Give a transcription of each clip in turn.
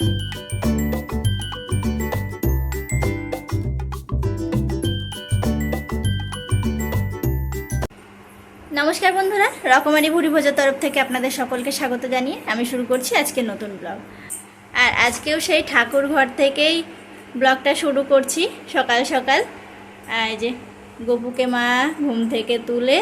নমস্কার বন্ধুরা, রকমারি ভুড়ি ভোজার তরফ থেকে আপনাদের সকলকে স্বাগত জানিয়ে আমি শুরু করছি আজকে নতুন ব্লগ। আর আজকেও সেই ঠাকুর ঘর থেকেই ব্লগটা শুরু করছি সকাল সকাল। এই যে গপুকে মা ঘুম থেকে তুলে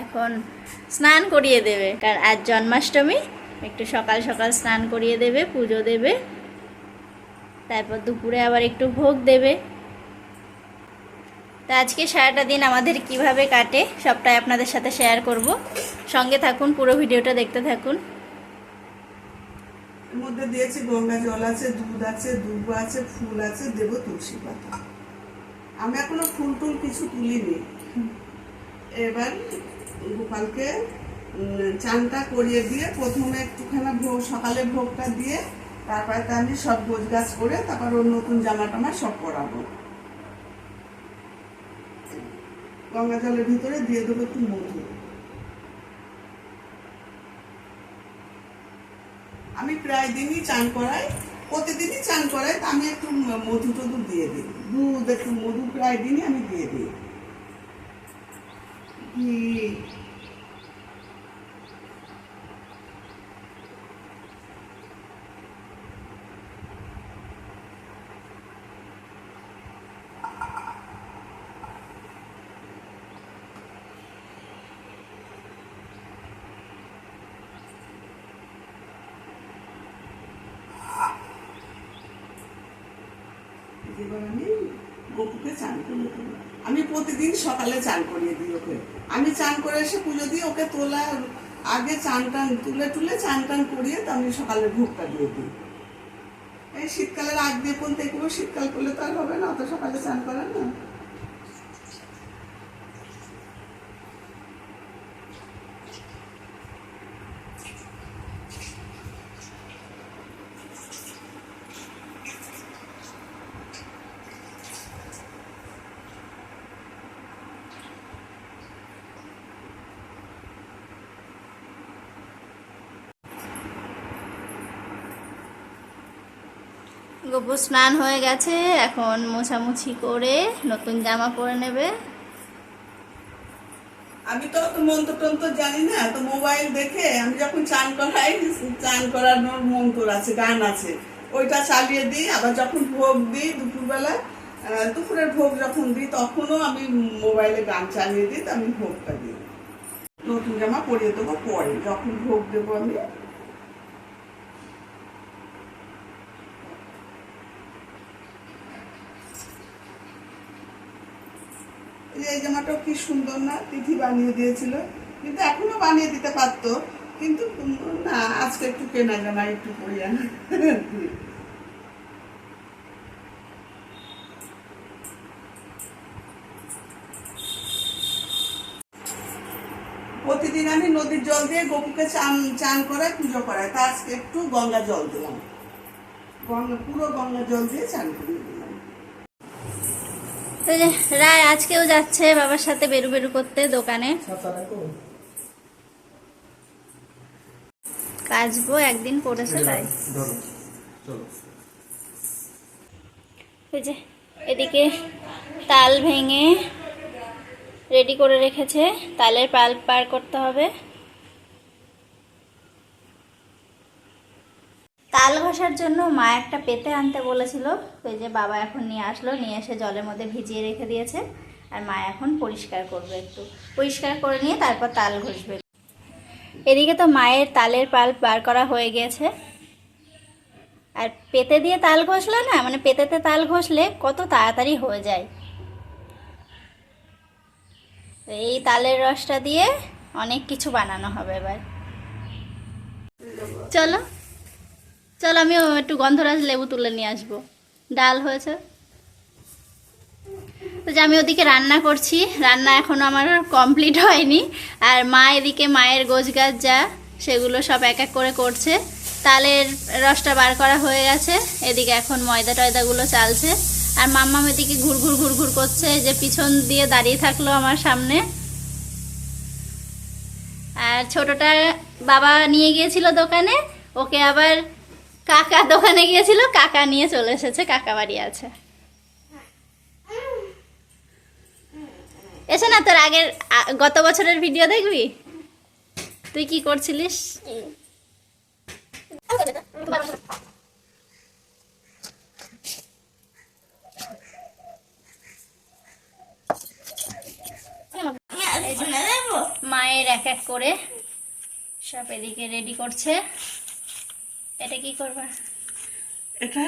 এখন স্নান করিয়ে দেবে, কারণ আজ জন্মাষ্টমী একটু সকাল সকাল স্নান করিয়ে দেবে পুজো দেবে। তারপর দুপুরে আবার একটু ভোগ দেবে। তা আজকে সারাটা দিন আমাদের কীভাবে কাটে সবটাই আপনাদের সাথে শেয়ার করব। সঙ্গে থাকুন পুরো ভিডিওটা দেখতে থাকুন। মধ্যে দিয়েছি গঙ্গা জল আছে দুধ আছে দুব্ব আছে ফুল আছে দেব তুলসী পাতা। আমি এখনও ফুল টুল কিছু তুলিনি। এবার গোপালকে চানটা করিয়ে দিয়ে প্রথমে একটুখানি ভোগ, সকালে ভোগটা দিয়ে তারপরে তা আমি সব গোছ গাছ করে তারপর ওর নতুন জামা টামা সব পরাবো। গঙ্গা জলের ভিতরে দিয়ে দেবো একটু মধু। আমি প্রায় দিনই চান করাই, প্রতিদিনই চান করাই, তা আমি একটু মধু টধু দিয়ে দিই। দুধ, একটু মধু প্রায় দিনই আমি দিয়ে দিই। এবার আমি গপুকে চান করিয়ে আমি প্রতিদিন সকালে চান করিয়ে দিই ওকে। আমি চান করে এসে পুজো দিয়ে ওকে তোলা আগে চান টান, তুলে তুলে চান টান করিয়ে তো আমি সকালে ভোগটা দিয়ে দিই। এই শীতকালের আগ দিয়ে পর্যন্ত থেকে শীতকাল করলে তো আর হবে না, অত সকালে চান করার না। গপু স্নান হয়ে গেছে, এখন মোছামুছি করে নতুন জামা পরে নেবে। আমি তো অত মন্ত্র টন্ত্র জানি না তো মোবাইল দেখে আমি যখন চান করাই, চান করানোর মন্ত্র আছে, গান আছে, ওইটা চালিয়ে দিই। আবার যখন ভোগ দিই দুপুরবেলা দুপুরের ভোগ যখন দিই, তখনও আমি মোবাইলে গান চালিয়ে দিই তো আমি ভোগটা দিই। নতুন জামা পরিয়ে দেবো পরে, যখন ভোগ দেবো আমি। এই জামাটাও কি সুন্দর না, তিথি বানিয়ে দিয়েছিল। কিন্তু এখনও বানিয়ে দিতে পারতো, কিন্তু না, আজকে একটু কেনা জামা একটু পরিয়ে প্রতিদিন আমি নদীর জল দিয়ে গপুকে চান চান করে পুজো করাই। তা আজকে একটু গঙ্গা জল দিলাম। গঙ্গা, পুরো গঙ্গা জল দিয়ে চান করিয়ে তো রায় আজকেও যাচ্ছে বাবার সাথে বেরু বেরু করতে দোকানে। কাচবো একদিন করেছে তাই। যে এদিকে তাল ভেঙে রেডি করে রেখেছে। তালের পাল পার করতে হবে। তাল ঘষার জন্য মা একটা পেতে আনতে বলেছিল। এই যে বাবা এখন নিয়ে আসলো, নিয়ে এসে জলের মধ্যে ভিজিয়ে রেখে দিয়েছে। আর মা এখন পরিষ্কার করবে একটু। পরিষ্কার করে নিয়ে তারপর তাল ঘষবে। এদিকে তো মায়ের তালের পাল বার করা হয়ে গেছে। আর পেতে দিয়ে তাল ঘষলে না মানে পেতেতে তাল ঘষলে কত তাড়াতাড়ি হয়ে যায়। এই তালের রসটা দিয়ে অনেক কিছু বানানো হবে এবার। চলো। চল আমিও একটু গন্ধরাজ লেবু তুলে নিয়ে আসব। ডাল হয়েছে। তো যে আমি ওদিকে রান্না করছি, রান্না এখনও আমার কমপ্লিট হয়নি। আর মা এদিকে মায়ের গোছ গাছ যা, সেগুলো সব এক এক করে করছে। তালের রসটা বার করা হয়ে গেছে, এদিকে এখন ময়দা টয়দাগুলো চালছে। আর মাম্মাম এদিকে ঘুর ঘুর ঘুর ঘুর করছে যে পিছন দিয়ে দাঁড়িয়ে থাকল আমার সামনে। আর ছোটটা বাবা নিয়ে গিয়েছিল দোকানে, ওকে আবার কাকা দোকানে গিয়েছিল, কাকা নিয়ে চলে এসেছে, কাকা বাড়ি আছে। এসে না, তোর আগের গত বছরের ভিডিও দেখবি? তুই কি করছিলিস? মায়ের এক এক করে সব এদিকে রেডি করছে। এটা কি করবা? এটা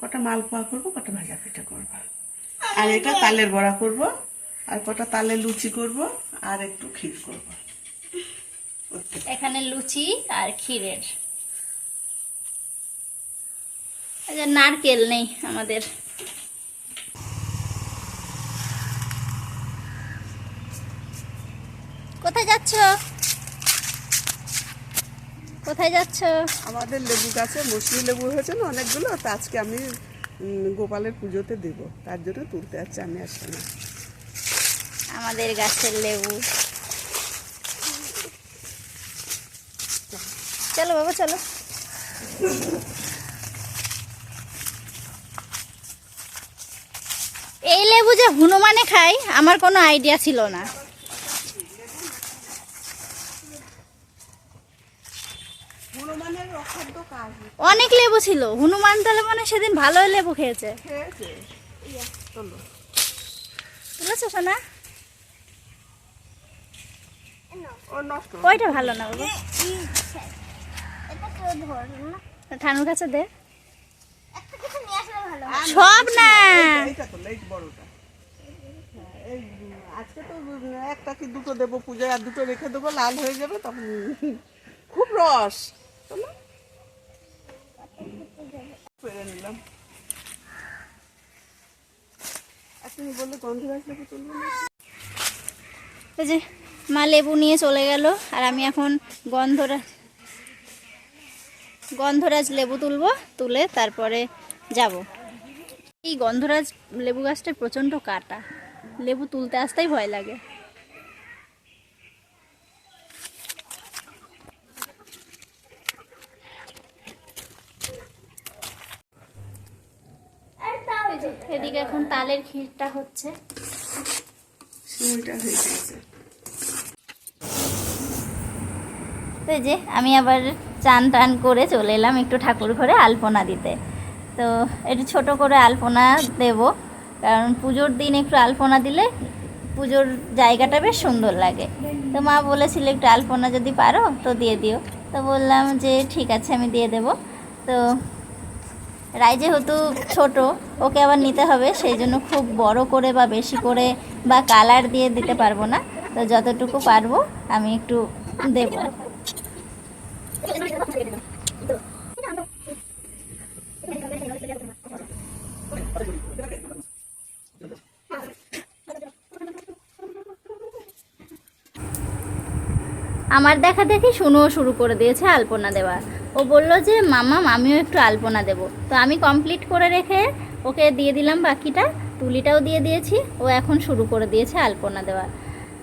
কটা মালপোয়া করব কটা ভাজা পিঠা করব। আর এটা তালের বড়া করব আর কটা তালের লুচি করব আর একটু ক্ষীর করব। এখানে লুচি আর ক্ষীরের। এই নারকেল নেই আমাদের। কোথায় যাচ্ছ? কোথায় যাচ্ছ? আমাদের লেবু গাছে মৌসুমি লেবু হয়েছে না অনেকগুলো তো আজকে আমি গোপালের পুজোতে দেব। তার জন্য তুলতে যাচ্ছি আমি আসছি না আমাদের গাছের লেবু। চলো বাবা চলো। এই লেবু যে হনুমানে খাই আমার কোনো আইডিয়া ছিল না হনুমানের অখাদ্য কাজ অনেক লেবু ছিল। হনুমান তাহলে মানে সেদিন ভালোই লেবু খেয়েছে। চলো। সোনা? ওইটা ভালো না বাবা। ঠানুর কাছে দে। সব না। আজকে তো একটা কি দুটো দেবো পূজায় আর দুটো রেখে দেবো লাল হয়ে যাবে তখন খুব রস। চলো। যে মা লেবু নিয়ে চলে গেল, আর আমি এখন গন্ধরাজ গন্ধরাজ লেবু তুলবো, তুলে তারপরে যাব। এই গন্ধরাজ লেবু গাছটা প্রচণ্ড কাটা। লেবু তুলতে আসতেই ভয় লাগে এই যে, এদিকে এখন তালের ক্ষীরটা হচ্ছে। হয়ে গেছে। তো যে আমি আবার চান টান করে চলে এলাম একটু ঠাকুর ঘরে আলপনা দিতে। তো একটু ছোট করে আলপনা দেব কারণ পুজোর দিন একটু আলপনা দিলে পুজোর জায়গাটা বেশ সুন্দর লাগে। তো মা বলেছিল একটু আলপনা যদি পারো তো দিয়ে দিও। তো বললাম যে ঠিক আছে আমি দিয়ে দেব। তো রায় যেহেতু ছোট, ওকে আবার নিতে হবে, সেই জন্য খুব বড় করে বা বেশি করে বা কালার দিয়ে দিতে পারব না। তো যতটুকু পারব, আমি একটু দেবো। আমার দেখা দেখি শুনুও শুরু করে দিয়েছে আলপনা দেওয়া ও বলল যে মামাম আমিও একটু আলপনা দেব। তো আমি কমপ্লিট করে রেখে ওকে দিয়ে দিলাম বাকিটা, তুলিটাও দিয়ে দিয়েছি। ও এখন শুরু করে দিয়েছে আলপনা দেওয়া।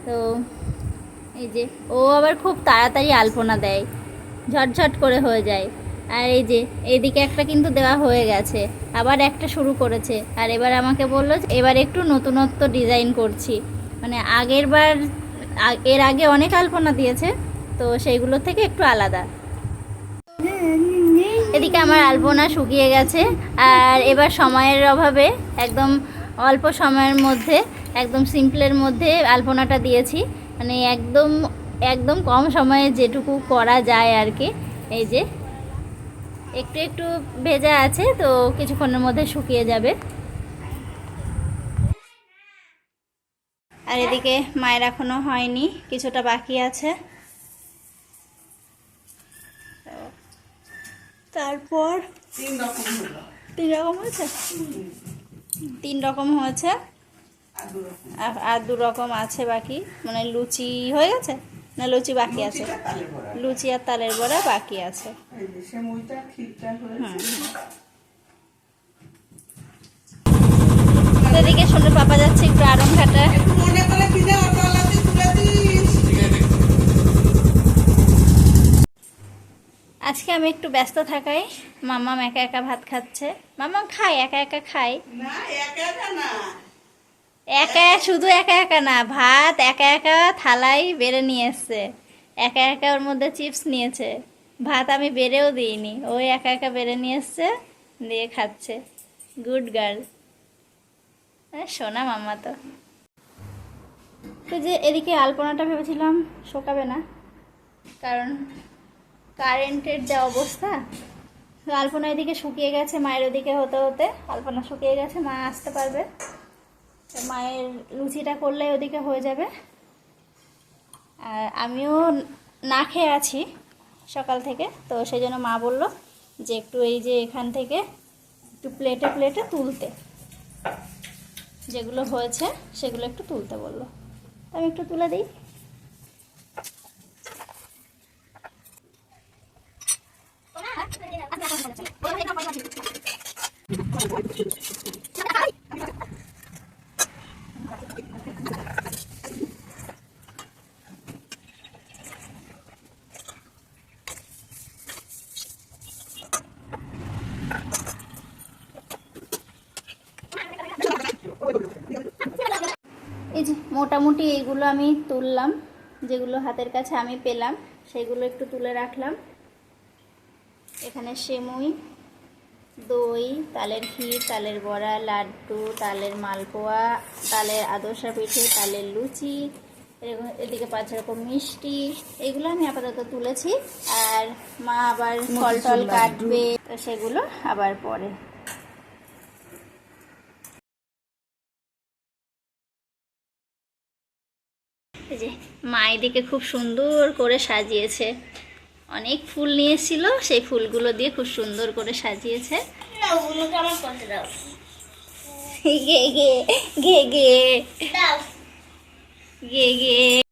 তো এই যে, ও আবার খুব তাড়াতাড়ি আলপনা দেয়, ঝটঝট করে হয়ে যায়। আর এই যে, এইদিকে একটা কিন্তু দেওয়া হয়ে গেছে, আবার একটা শুরু করেছে। আর এবার আমাকে বলল যে, এবার একটু নতুনত্ব ডিজাইন করছি। মানে আগের বার এর আগে অনেক আলপনা দিয়েছে, তো সেইগুলো থেকে একটু আলাদা। এদিকে আমার আলপনা শুকিয়ে গেছে আর এবার সময়ের অভাবে একদম অল্প সময়ের মধ্যে, একদম সিম্পলের মধ্যে আলপনাটা দিয়েছি। মানে একদম একদম কম সময়ে যেটুকু করা যায় আর কি। এই যে, একটু একটু ভেজা আছে তো কিছুক্ষণের মধ্যে শুকিয়ে যাবে। আর এদিকে মায়ের এখনও হয়নি, কিছুটা বাকি আছে। তারপর তিন রকম হলো। তিন রকম হয়েছে? তিন রকম হয়েছে? আর দু রকম। আছে বাকি? মানে লুচি হয়ে গেছে? না লুচি বাকি আছে? লুচি আর তালের বড়া বাকি আছে। এদিকে শুনে পাপা যাচ্ছে একটু আরং ঘাটা একটু মনে করে কিনে অটোওয়ালাতে তুলে দিস আজকে আমি একটু ব্যস্ত থাকাই মাম্মাম একা একা ভাত খাচ্ছে। মাম্মাম খাই একা একা খাই একা শুধু একা একা না ভাত একা একা থালাই বেড়ে নিয়ে এসছে। একা একা ওর মধ্যে চিপস নিয়েছে। ভাত আমি বেড়েও দিইনি ওই একা একা বেড়ে নিয়ে এসছে দিয়ে খাচ্ছে। Good girl. শোনা মাম্মা তো। তো যে এদিকে আলপনাটা ভেবেছিলাম শোকাবে না কারণ কারেন্টের যা অবস্থা। আলপনা এদিকে শুকিয়ে গেছে, মায়ের ওদিকে হতে হতে। আলপনা শুকিয়ে গেছে, মা আসতে পারবে। মায়ের লুচিটা করলে ওদিকে হয়ে যাবে। আর আমিও না খেয়ে আছি সকাল থেকে, তো সেই জন্য মা বলল যে একটু এই যে এখান থেকে একটু প্লেটে প্লেটে তুলতে। যেগুলো হয়েছে সেগুলো একটু তুলতে বলল। আমি একটু তুলে দিই। এই যে মোটামুটি এইগুলো আমি তুললাম, যেগুলো হাতের কাছে আমি পেলাম, সেগুলো একটু তুলে রাখলাম। এখানে সেমুই দই তালের ক্ষীর তালের বড়া লাড্ডু তালের মালপোয়া তালের আদর্শা পিঠে তালের লুচি এরকম- এদিকে পাঁচ রকম মিষ্টি এগুলো আমি আপাতত তুলেছি। আর মা আবার ফল টল কাটবে তো সেগুলো আবার পরে। যে মা এদিকে খুব সুন্দর করে সাজিয়েছে। অনেক ফুল নিয়েছিল সেই ফুলগুলো দিয়ে খুব সুন্দর করে সাজিয়েছে। গে গে গে গে। গে গে।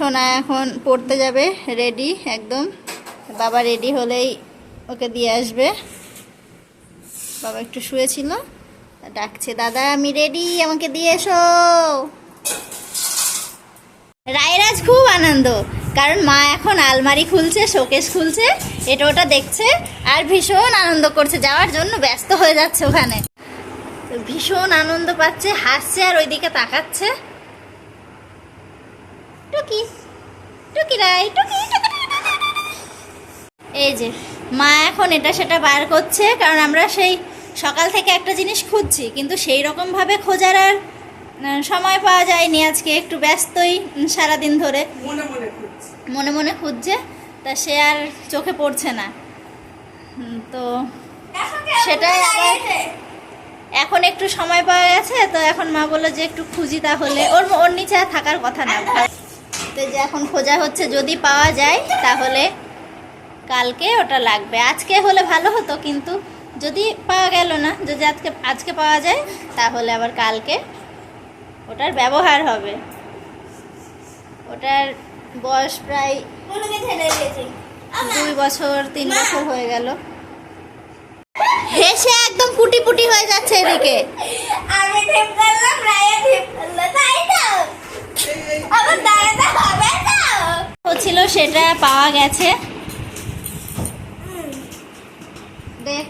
সোনা এখন পড়তে যাবে রেডি একদম। বাবা রেডি হলেই ওকে দিয়ে আসবে। বাবা একটু শুয়েছিল, ডাকছে, দাদা, আমি রেডি আমাকে দিয়ে এসো। রায়রাজ খুব আনন্দ, কারণ মা এখন আলমারি খুলছে, শোকেস খুলছে, এটা ওটা দেখছে, আর ভীষণ আনন্দ করছে, যাওয়ার জন্য ব্যস্ত হয়ে যাচ্ছে ওখানে। ভীষণ আনন্দ পাচ্ছে, হাসছে আর ওইদিকে তাকাচ্ছে। টুকি টুকি রাই টুকি। এই যে মা এখন এটা সেটা বার করছে কারণ আমরা সেই সকাল থেকে একটা জিনিস খুঁজছি কিন্তু সেই রকমভাবে খোঁজার আর সময় পাওয়া যায়নি আজকে একটু ব্যস্তই সারাদিন ধরে। মনে মনে খুঁজছি। তা সে আর চোখে পড়ছে না। তো সেটাই এখন একটু সময় পাওয়া গেছে তো এখন মা বলল যে একটু খুঁজি তাহলে। ওর ওর নিচে থাকার কথা না। যে এখন খোঁজা হচ্ছে যদি পাওয়া যায়, তাহলে কালকে ওটা লাগবে। আজকে হলে ভালো হতো, কিন্তু যদি পাওয়া গেল না, যদি আজকে আজকে পাওয়া যায়, তাহলে আবার কালকে ওটার ব্যবহার হবে। ওটার বয়স প্রায় দুই বছর, তিন বছর হয়ে গেল। হেসে একদম ফুটি ফুটি হয়ে যাচ্ছে এদিকে আমি ঠিক করলাম রায়া ঠিক করল তাই তো এই এই আবার দাঁড়াতে হবে তো হচ্ছিল সেটা পাওয়া গেছে। দেখ।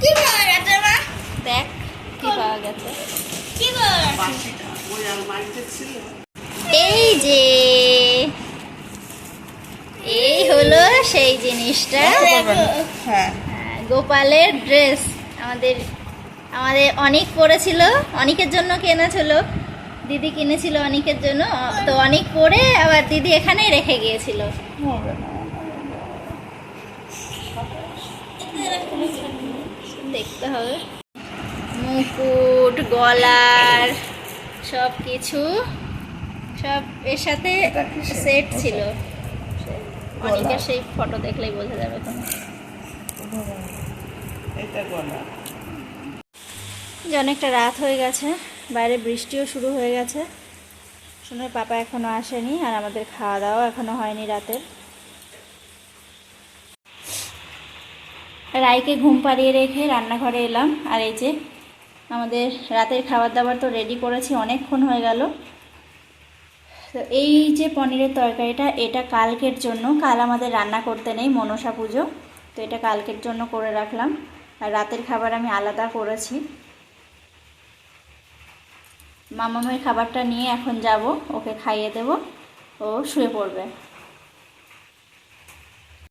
কি পাওয়া গেছে মা? দেখ কি পাওয়া গেছে। কি পাওয়া গেছে? বাটিটা ওই আলমারিতে ছিল। এই যে এই হলো সেই জিনিসটা। হ্যাঁ। হ্যাঁ, গোপালের ড্রেস আমাদের আমাদের অনেক পরেছিল অনেকের জন্য কেনেছিল দিদি কিনেছিল অনেকের জন্য তো অনেক পরে আবার দিদি এখানেই রেখে গিয়েছিল। দেখতে হবে। মুকুট গলার সব কিছু সব এর সাথে সেট ছিল। অনেকের সেই ফটো দেখলেই বোঝা যাবে তোমার এটা গলা। যে অনেকটা রাত হয়ে গেছে। বাইরে বৃষ্টিও শুরু হয়ে গেছে। শুনে পাপা এখনও আসেনি আর আমাদের খাওয়া দাওয়া এখনও হয়নি রাতের। রাইকে ঘুম পাড়িয়ে রেখে রান্নাঘরে এলাম। আর এই যে, আমাদের রাতের খাবার দাবার তো রেডি করেছি, অনেকক্ষণ হয়ে গেল। তো এই যে পনিরের তরকারিটা, এটা কালকের জন্য। কাল আমাদের রান্না করতে নেই, মনসা পুজো। তো এটা কালকের জন্য করে রাখলাম। আর রাতের খাবার আমি আলাদা করেছি। মামামের খাবারটা নিয়ে এখন যাব ওকে খাইয়ে দেব ও শুয়ে পড়বে।